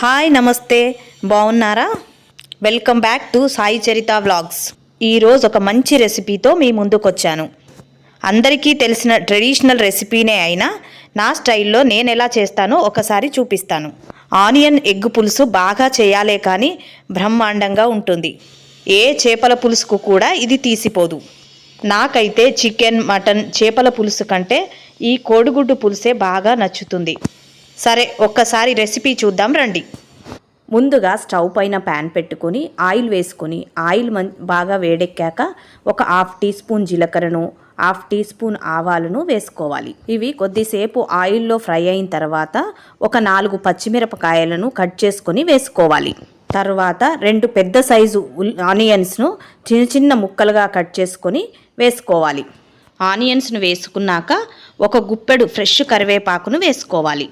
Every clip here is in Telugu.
హాయ్ నమస్తే. బాగున్నారా? Welcome back to Sai Charitha vlogs. ఈరోజు ఒక మంచి రెసిపీతో మీ ముందుకు వచ్చాను అందరికీ తెలిసిన ట్రెడిషనల్ రెసిపీనే అయినా నా స్టైల్లో నేను ఎలా చేస్తానో ఒకసారి చూపిస్తాను. ఆనియన్ ఎగ్ పులుసు బాగా చేయాలే కానీ బ్రహ్మాండంగా ఉంటుంది. ఏ చేపల పులుసుకు కూడా ఇది తీసిపోదు. నాకైతే చికెన్ మటన్ చేపల పులుసు కంటే ఈ కోడిగుడ్డు పులుసే బాగా నచ్చుతుంది. సరే ఒక్కసారి రెసిపీ చూద్దాం రండి. ముందుగా స్టవ్ పైన ప్యాన్ పెట్టుకొని ఆయిల్ వేసుకొని ఆయిల్ మం బాగా వేడెక్కాక ఒక హాఫ్ టీ స్పూన్ జీలకర్రను హాఫ్ టీ స్పూన్ ఆవాలను వేసుకోవాలి. ఇవి కొద్దిసేపు ఆయిల్లో ఫ్రై అయిన తర్వాత ఒక నాలుగు పచ్చిమిరపకాయలను కట్ చేసుకొని వేసుకోవాలి. తర్వాత రెండు పెద్ద సైజు ఆనియన్స్ను చిన్న చిన్న ముక్కలుగా కట్ చేసుకొని వేసుకోవాలి. ఆనియన్స్ను వేసుకున్నాక ఒక గుప్పెడు ఫ్రెష్ కరివేపాకును వేసుకోవాలి.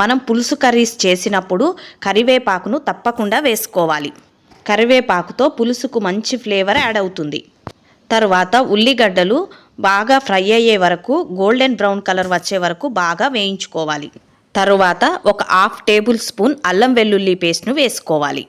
మనం పులుసు కర్రీస్ చేసినప్పుడు కరివేపాకును తప్పకుండా వేసుకోవాలి. కరివేపాకుతో పులుసుకు మంచి ఫ్లేవర్ యాడ్ అవుతుంది. తరువాత ఉల్లిగడ్డలు బాగా ఫ్రై అయ్యే వరకు గోల్డెన్ బ్రౌన్ కలర్ వచ్చే వరకు బాగా వేయించుకోవాలి. తరువాత ఒక హాఫ్ టేబుల్ స్పూన్ అల్లం వెల్లుల్లి పేస్ట్ను వేసుకోవాలి.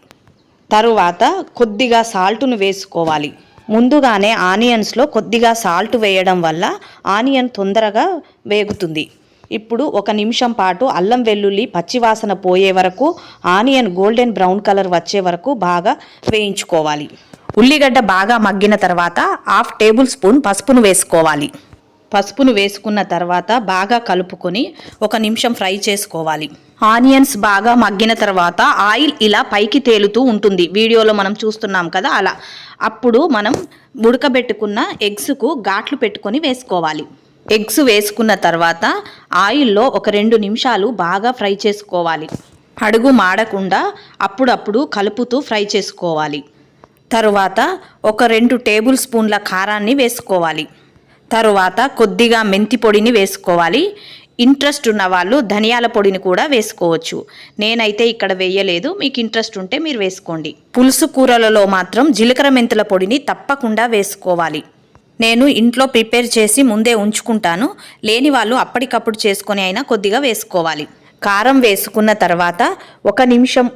తరువాత కొద్దిగా సాల్ట్ను వేసుకోవాలి. ముందుగానే ఆనియన్స్లో కొద్దిగా సాల్ట్ వేయడం వల్ల ఆనియన్ తొందరగా వేగుతుంది. ఇప్పుడు ఒక నిమిషం పాటు అల్లం వెల్లుల్లి పచ్చివాసన పోయే వరకు ఆనియన్ గోల్డెన్ బ్రౌన్ కలర్ వచ్చే వరకు బాగా వేయించుకోవాలి. ఉల్లిగడ్డ బాగా మగ్గిన తర్వాత హాఫ్ టేబుల్ స్పూన్ పసుపును వేసుకోవాలి. పసుపును వేసుకున్న తర్వాత బాగా కలుపుకొని ఒక నిమిషం ఫ్రై చేసుకోవాలి. ఆనియన్స్ బాగా మగ్గిన తర్వాత ఆయిల్ ఇలా పైకి తేలుతూ ఉంటుంది. వీడియోలో మనం చూస్తున్నాం కదా అలా. అప్పుడు మనం ఉడకబెట్టుకున్న ఎగ్స్కు ఘాట్లు పెట్టుకొని వేసుకోవాలి. ఎగ్స్ వేసుకున్న తర్వాత ఆయిల్లో ఒక రెండు నిమిషాలు బాగా ఫ్రై చేసుకోవాలి. అడుగు మాడకుండా అప్పుడప్పుడు కలుపుతూ ఫ్రై చేసుకోవాలి. తరువాత ఒక రెండు టేబుల్ స్పూన్ల కారాన్ని వేసుకోవాలి. తరువాత కొద్దిగా మెంతి పొడిని వేసుకోవాలి. ఇంట్రెస్ట్ ఉన్న వాళ్ళు ధనియాల పొడిని కూడా వేసుకోవచ్చు. నేనైతే ఇక్కడ వేయలేదు. మీకు ఇంట్రెస్ట్ ఉంటే మీరు వేసుకోండి. పులుసు కూరలలో మాత్రం జీలకర్ర మెంతుల పొడిని తప్పకుండా వేసుకోవాలి. నేను ఇంట్లో ప్రిపేర్ చేసి ముందే ఉంచుకుంటాను. లేని వాళ్ళు అప్పటికప్పుడు చేసుకొని అయినా కొద్దిగా వేసుకోవాలి. కారం వేసుకున్న తర్వాత ఒక నిమిషం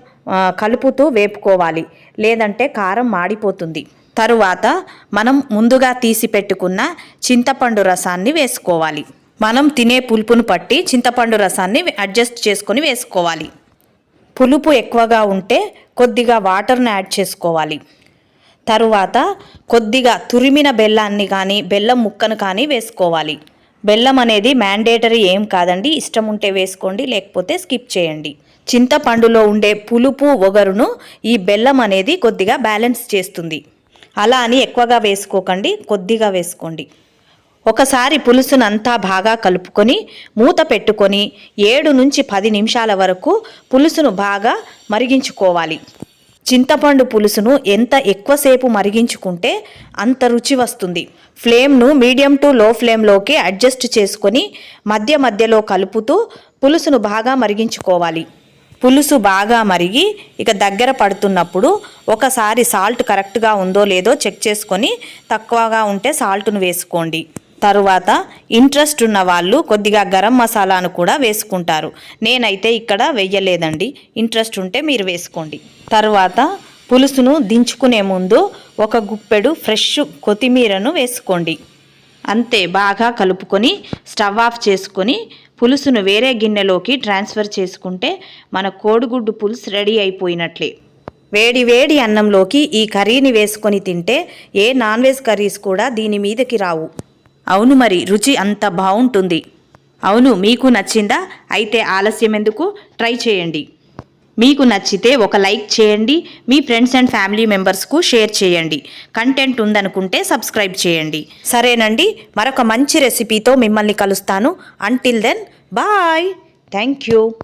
కలుపుతూ వేపుకోవాలి. లేదంటే కారం మాడిపోతుంది. తరువాత మనం ముందుగా తీసి పెట్టుకున్న చింతపండు రసాన్ని వేసుకోవాలి. మనం తినే పులుపును పట్టి చింతపండు రసాన్ని అడ్జస్ట్ చేసుకొని వేసుకోవాలి. పులుపు ఎక్కువగా ఉంటే కొద్దిగా వాటర్ని యాడ్ చేసుకోవాలి. తరువాత కొద్దిగా తురిమిన బెల్లాన్ని కానీ బెల్లం ముక్కను కానీ వేసుకోవాలి. బెల్లం అనేది మ్యాండేటరీ ఏం కాదండి ఇష్టం ఉంటే వేసుకోండి లేకపోతే స్కిప్ చేయండి. చింతపండులో ఉండే పులుపు ఒగరును ఈ బెల్లం అనేది కొద్దిగా బ్యాలెన్స్ చేస్తుంది. అలా అని ఎక్కువగా వేసుకోకండి కొద్దిగా వేసుకోండి. ఒకసారి పులుసునంతా బాగా కలుపుకొని మూత పెట్టుకొని ఏడు నుంచి పది నిమిషాల వరకు పులుసును బాగా మరిగించుకోవాలి. చింతపండు పులుసును ఎంత ఎక్కువసేపు మరిగించుకుంటే అంత రుచి వస్తుంది. ఫ్లేమ్ను మీడియం టు లో ఫ్లేమ్లోకి అడ్జస్ట్ చేసుకొని మధ్య మధ్యలో కలుపుతూ పులుసును బాగా మరిగించుకోవాలి. పులుసు బాగా మరిగి ఇక దగ్గర పడుతున్నప్పుడు ఒకసారి సాల్ట్ కరెక్ట్గా ఉందో లేదో చెక్ చేసుకొని తక్కువగా ఉంటే సాల్ట్ను వేసుకోండి. తరువాత ఇంట్రెస్ట్ ఉన్న వాళ్ళు కొద్దిగా గరం మసాలాను కూడా వేసుకుంటారు. నేనైతే ఇక్కడ వెయ్యలేదండి. ఇంట్రెస్ట్ ఉంటే మీరు వేసుకోండి. తరువాత పులుసును దించుకునే ముందు ఒక గుప్పెడు ఫ్రెష్ కొత్తిమీరను వేసుకోండి. అంతే బాగా కలుపుకొని స్టవ్ ఆఫ్ చేసుకొని పులుసును వేరే గిన్నెలోకి ట్రాన్స్ఫర్ చేసుకుంటే మన కోడిగుడ్డు పులుసు రెడీ అయిపోయినట్లే. వేడి వేడి అన్నంలోకి ఈ కర్రీని వేసుకొని తింటే ఏ నాన్ వెజ్ కర్రీస్ కూడా దీని మీదకి రావు. అవును మరి రుచి అంత బాగుంటుంది అవును మీకు నచ్చిందా? అయితే ఆలస్యం ఎందుకు? ట్రై చేయండి. మీకు నచ్చితే ఒక లైక్ చేయండి మీ ఫ్రెండ్స్ అండ్ ఫ్యామిలీ మెంబర్స్కు షేర్ చేయండి. కంటెంట్ ఉందనుకుంటే సబ్స్క్రైబ్ చేయండి. సరేనండి మరొక మంచి రెసిపీతో మిమ్మల్ని కలుస్తాను. Until then bye thank you